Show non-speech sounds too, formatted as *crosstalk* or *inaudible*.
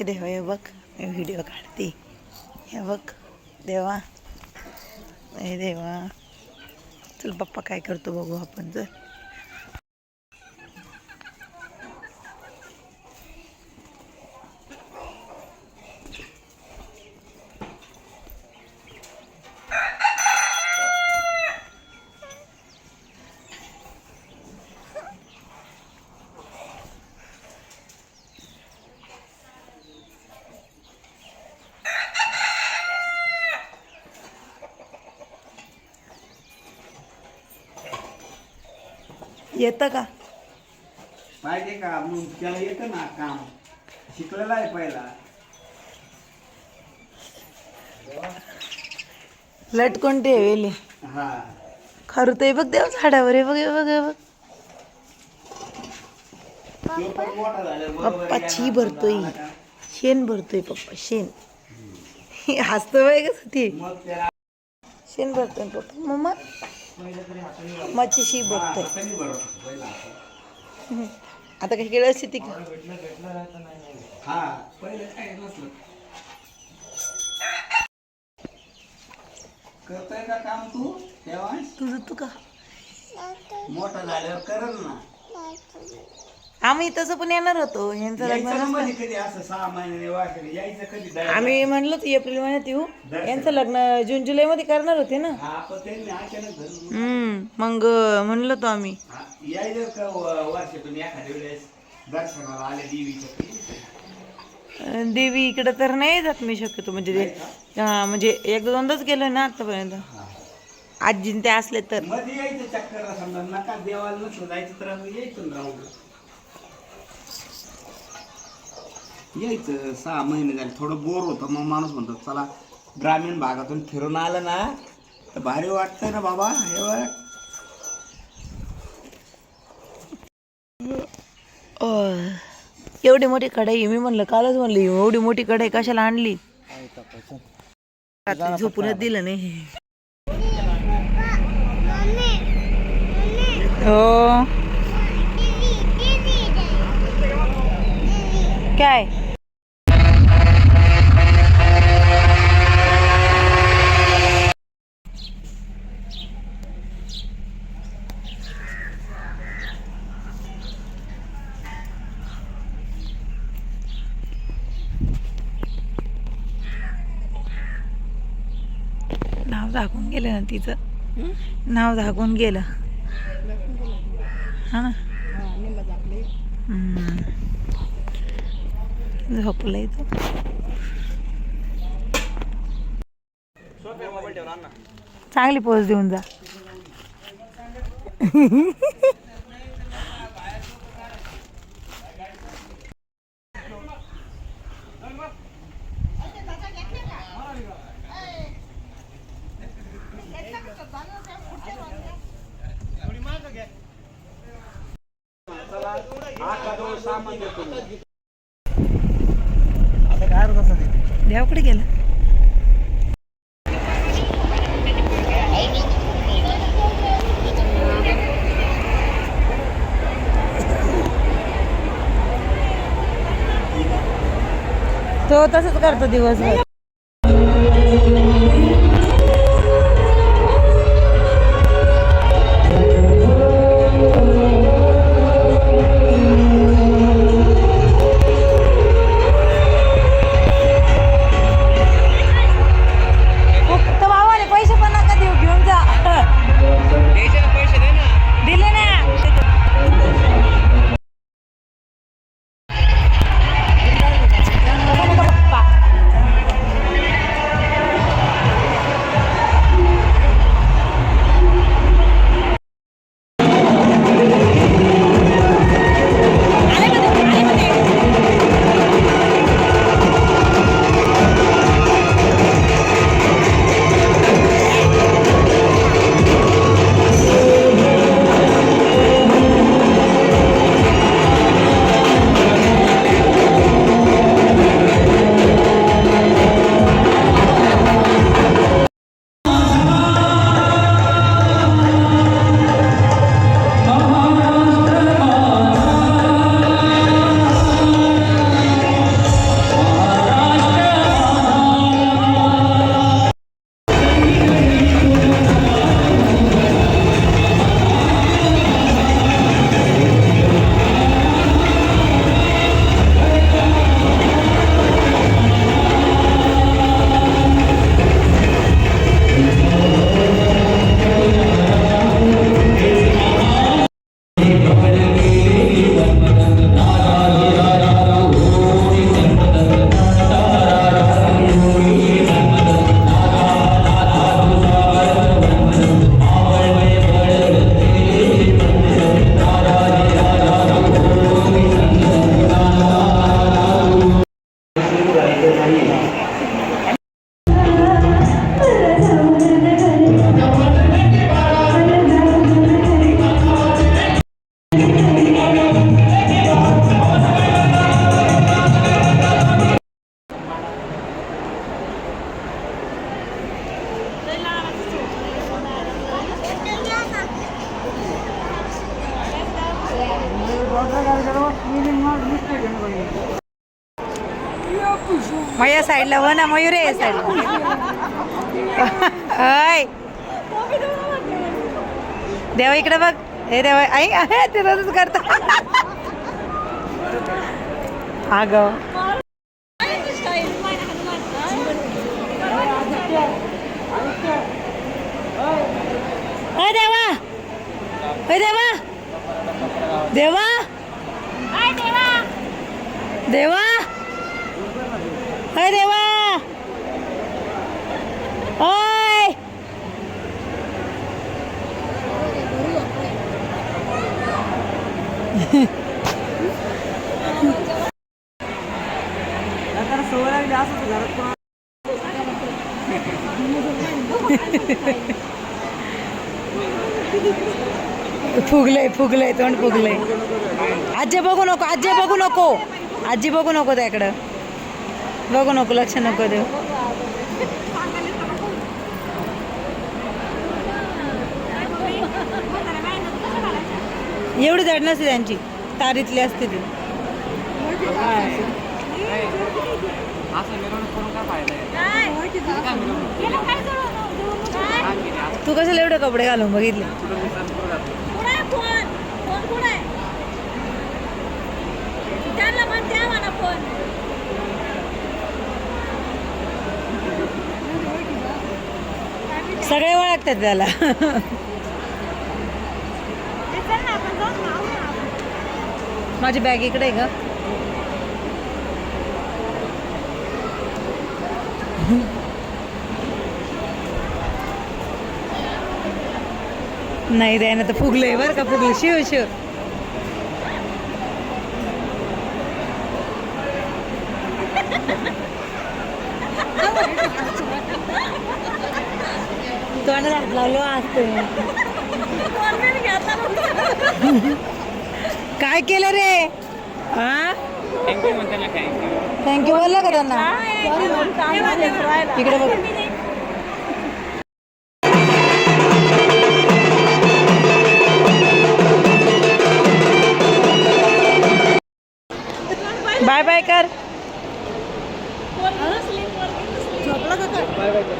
हे देवा हो, हे बघ मी व्हिडिओ काढते. हे बघ देवा. हे देवा. चल पप्पा काय करतो बघू आपण जर येतं का? पाहिजे का? मग त्याला येतं ना काम. शिकलेला आहे पहिला. लटकून ठेवेली हा. खरं ते बघ देव झाडावर आहे बघ हे बघ हे बघ. तो पण मोठा झाल्यावर बरोबर पप्पा छी भरतोय? शेण भरतोय पप्पा शेण. *laughs* हसतो बाय कसं ते. मग त्याला शेण भरतोय पप्पा. मम्मा मच्छी शी भरतोय हाताने भरत पहिला हाताने. आता काही केलं असते ती का हा. पहिले काय नसलं करतोय का काम तू तेव्हा तुझं तू का? मोठा झाल्यावर करल ना. आम्ही तसं पण येणार होतो. यांचं लग्न यायचं ना नसतं. मध्ये कधी असं सहा महिन्याने वाकडे यायचं कधी? दया- आम्ही म्हणलो होतो एप्रिल महिन्यात येऊ. यांचं लग्न जून जुलै मध्ये करणार होते ना. हा पण त्यांनी अचानक धरून हम्म मग म्हणलो होतो आम्ही. हा, यायचं का व- वर्षातून एखाद्या वेळेस दर्शनाला आले देवीच्या अं, देवी इकडे तर नाही जात मी शक्यतो. म्हणजे ते हा, म्हणजे एकदा दोनदाच गेलो ना आतापर्यंत आजीन ते असले तर. मध्ये यायचं चक्कर समजा नका देवाला नसलं जायचं तर आम्ही यायचं ना राहून यायचं सहा महिने झाले थोडं बोर होतं मग माणूस म्हणतो चला ग्रामीण भागातून फिरून आलं ना तर भारी वाटतंय ना बाबा हे बघ. एवढी मोठी कढाई मी म्हणलं कालच म्हणलं एवढी मोठी कढाई कशाला आणली? झोपूनच दिलं नाही. हो. काय? नाव झाकून गेलं ना तिचं. नाव झाकून गेलं. हा ना? हम्म. झोपलंय तो. चांगली पोच देऊन जा. *laughs* देवाकडे गेला. तो तसंच करतो दिवसभर. मग या साईडला हो ना मयूर आहे या साईडला. अय देवा इकडे बघ. हे देवा आई आहे ते तसंच करत. अग. देवा. देवा. देवा. देवा! अय देवा! ओय! फुगलंय फुगलंय तोंड फुगलंय. आजी बघू नको आजी बघू नको. आजी बघू नको त्याकडं बघू नको लक्ष नको देऊ. एवढी जड नसते त्यांची. तारीतली असते ती. तू कशाला एवढे कपडे घालून बघितले? सगळे ओळखतात त्याला. माझी बॅग इकडे आहे का नाही द्यायला तर फुगलंय बरं का फुगलं. शिव शिव. तोंडाला हात लावलो काय केलं रे? हा थँक्यू बोलला का त्यांना? इकडे बघ. बाय बाय कर. बाय बाय कर.